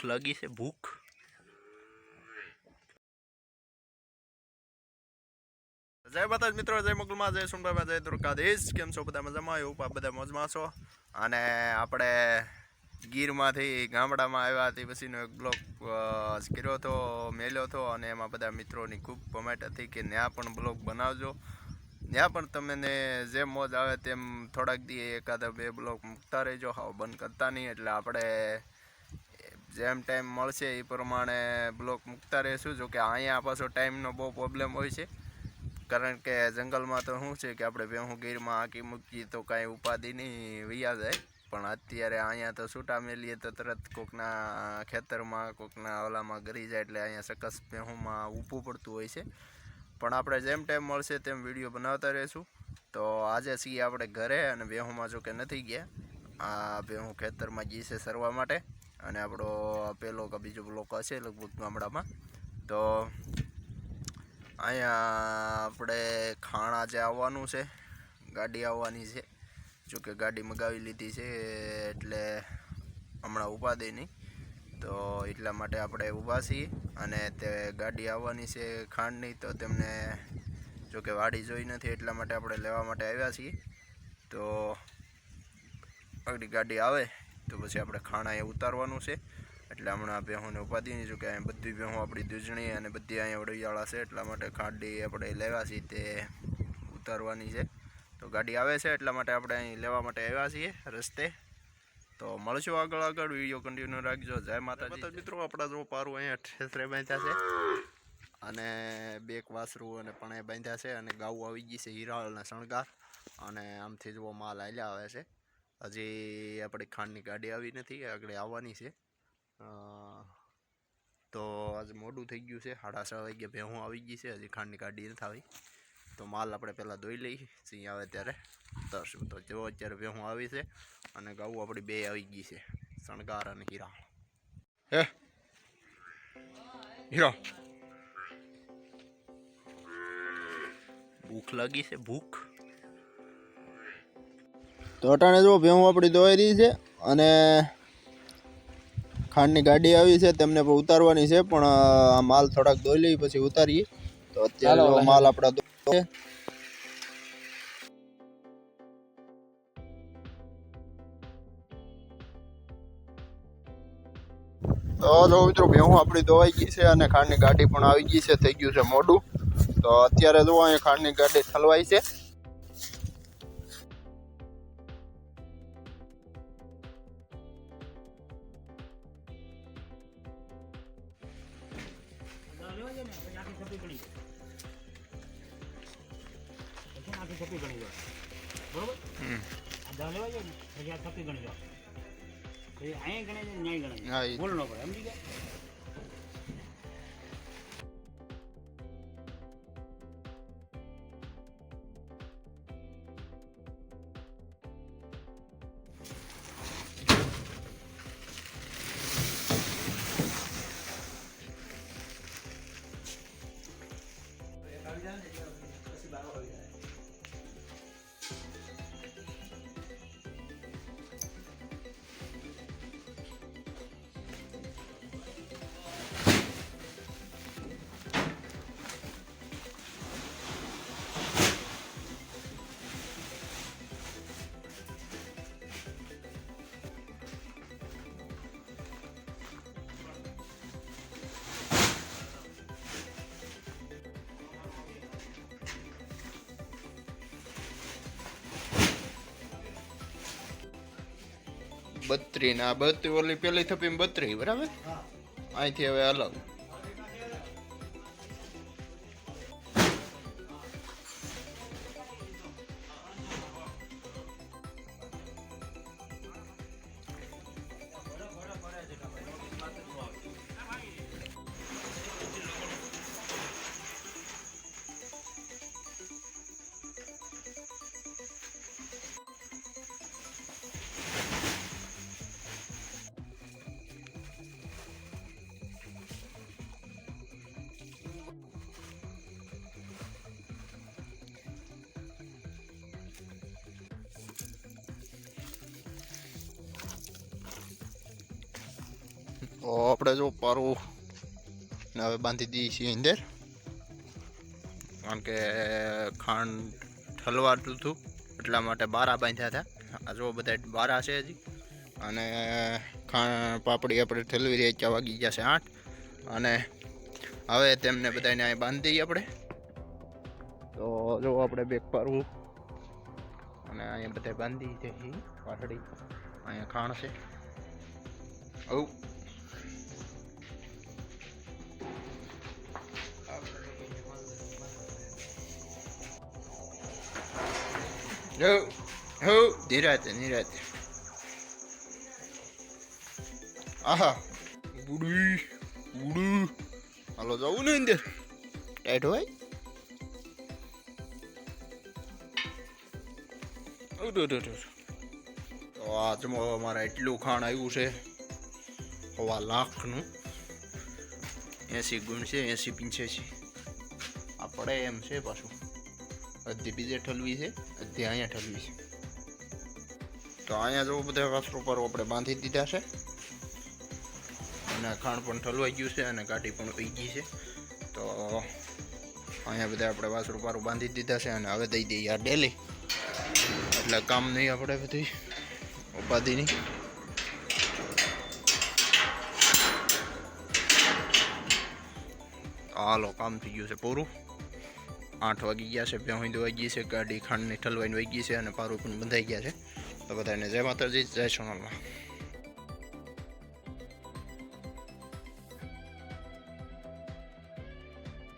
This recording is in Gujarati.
ભૂખ લાગી છે, ભૂખ. જય માતાજી મિત્રો, જય મોગલમાં, જય સુનભાઈ જય દુર્ગાધીશ કેમ છો બધા મજામાં? એવું પા બધા મોજમાં છો. અને આપણે ગીરમાંથી ગામડામાં આવ્યા તે પછીનો એક બ્લોગ કર્યો હતો, મેલ્યો હતો, અને એમાં બધા મિત્રોની ખૂબ કોમેન્ટ હતી કે ત્યાં પણ બ્લોગ બનાવજો. ત્યાં પણ તમને જેમ મોજ આવે તેમ થોડાક દી એકાદા બે બ્લોગ મૂકતા રહેજો. હાવ બંધ કરતા નહીં, એટલે આપણે જેમ ટાઈમ મળશે એ પ્રમાણે બ્લોક મૂકતા રહીશું. જોકે અહીંયા પાછો ટાઈમનો બહુ પ્રોબ્લેમ હોય છે. કારણ કે જંગલમાં તો શું છે કે આપણે ભેહું ગીરમાં આંકી મૂકીએ તો કાંઈ ઉપાધિ નહીં વૈયા જાય. પણ અત્યારે અહીંયા તો છૂટા મેલીએ તો તરત કોકના ખેતરમાં, કોકના ઓલામાં ગરી જાય એટલે અહીંયા સકસ ભેહુંમાં ઊભું પડતું હોય છે. પણ આપણે જેમ ટાઈમ મળશે તેમ વીડિયો બનાવતા રહીશું. તો આજે છીએ આપણે ઘરે અને ભેહુંમાં જો કે નથી ગયા. આ ભેહું ખેતરમાં ગઈ છે સરવા માટે. અને આપણો પેલો કે બીજો બ્લોક હશે લગભગ ગામડામાં. તો અહીંયા આપણે ખાણા જે આવવાનું છે, ગાડી આવવાની છે. જો કે ગાડી મગાવી લીધી છે એટલે હમણાં ઉપાધિ નહીં. તો એટલા માટે આપણે ઊભા છીએ અને તે ગાડી આવવાની છે ખાંડની તો તેમને જો કે વાડી જોઈ નથી એટલા માટે આપણે લેવા માટે આવ્યા છીએ. તો આગળ ગાડી આવે. તો પછી આપણે ખાણા એ ઉતારવાનું છે. એટલે હમણાં ભેહુંને ઉપાધી નહીં કે અહીંયા બધી ભેહો આપણી દૂજણી અને બધી અહીંયા વડિયાળા છે એટલા માટે ખાડી આપણે લેવા છીએ તે ઉતારવાની છે. તો ગાડી આવે છે એટલા માટે આપણે અહીં લેવા માટે આવ્યા છીએ રસ્તે. તો મળશું આગળ આગળ વીડિયો કન્ટિન્યુ રાખજો. જય માતા મિત્રો આપણા જો પારું અહીંયા ઠેસરે બાંધ્યા છે અને બે વાસરું અને પણ એ બાંધ્યા છે અને ગાઉ આવી ગઈ છે હિરાળના શણગાર અને આમથી જુઓ માલ હાલ્યા આવે છે. હજી આપણી ખાંડની ગાડી આવી નથી, આગળ આવવાની છે. તો આજે મોડું થઈ ગયું છે, સાડા છ વાગ્યા ભેહું આવી ગઈ છે, હજી ખાંડની ગાડી નથી આવી. તો માલ આપણે પહેલાં ધોઈ લઈ સિંહ આવે ત્યારે. તરશું તો જો અત્યારે ભેહું આવી છે અને ગાઉ આપણી બે આવી ગઈ છે, શણગાર અને હીરા. હે? હીરા? ભૂખ લાગી છે, ભૂખ? તો અટાણે જો ભેહું આપણી રહી છે અને ખાંડની ગાડી આવી છે તેમને પણ ઉતારવાની છે પણ આ માલ થોડાક દોઈ લઈ પછી ઉતારીએ. તો અત્યારે માલ આપણા તો જો મિત્રો ભેહું આપણી દોવાઈ ગઈ છે અને ખાંડની ગાડી પણ આવી ગઈ છે થઈ ગયું છે મોડું. તો અત્યારે જો અહીંયા ખાંડની ગાડી ઠલવાઈ છે. હા ગણાય બોલ ન પડે સમજી ગયા? બત્રી ના બત્રી ઓલી પેલી થપી બત્રી બરાબર? અહીંથી હવે અલગ. આપણે જો પારું હવે બાંધી દઈએ છીએ અંદર. કારણ કે ખાંડ ઠલવાતું હતું, એટલા માટે બારા બાંધ્યા હતા. આ જો બધા બારા છે હજી. અને ખાંડ પાપડી આપણે ઠલવી રહી ત્યાં વાગી ગયા છે આઠ. અને હવે તેમને બધાને અહીં બાંધી દઈએ આપણે. તો જો આપણે બેક પારવું અને અહીંયા બધા બાંધી છે. ઈ પાટડી અહીંયા ખાણ છે. આવું. હો હો ધીરાતે નિરાતે આહા ઉડી ઉડું હાલો જવું ને અંદર ટાઈટ હોય ઉડો ઉડો ઉડો તો આ જમો અમારે એટલું ખાણ આવ્યું છે. હવા લાખનું. એસી ગુણ છે એસી પંચ્યાસી આ પડે એમ છે પાછું. અડધી બીજે ઠલવી છે અડધી અહીંયા ઠલવી છે. તો અહીંયા જો બધા વસ્ત્રો પર આપણે બાંધી દીધા છે. અને ખાણ પણ ઠલવાઈ ગયું છે અને ગાડી પણ ઉઈ ગઈ છે. તો અહીંયા બધા આપણે વાસરું પારું બાંધી દીધા છે અને હવે દઈ દઈએ આ ડેલી. એટલે કામ નહીં આપણે બધી ઉપાધિની. હાલો, કામ થઈ ગયું છે પૂરું. આઠ વાગી ગયા છે ભેહું દવાઈ ગઈ છે, ગાડી ખાંડની ઠલવાઈને વહી ગઈ છે અને પારું પણ બંધાઈ ગયા છે. તો બધાને જય માતાજી, જય સોનલમાં.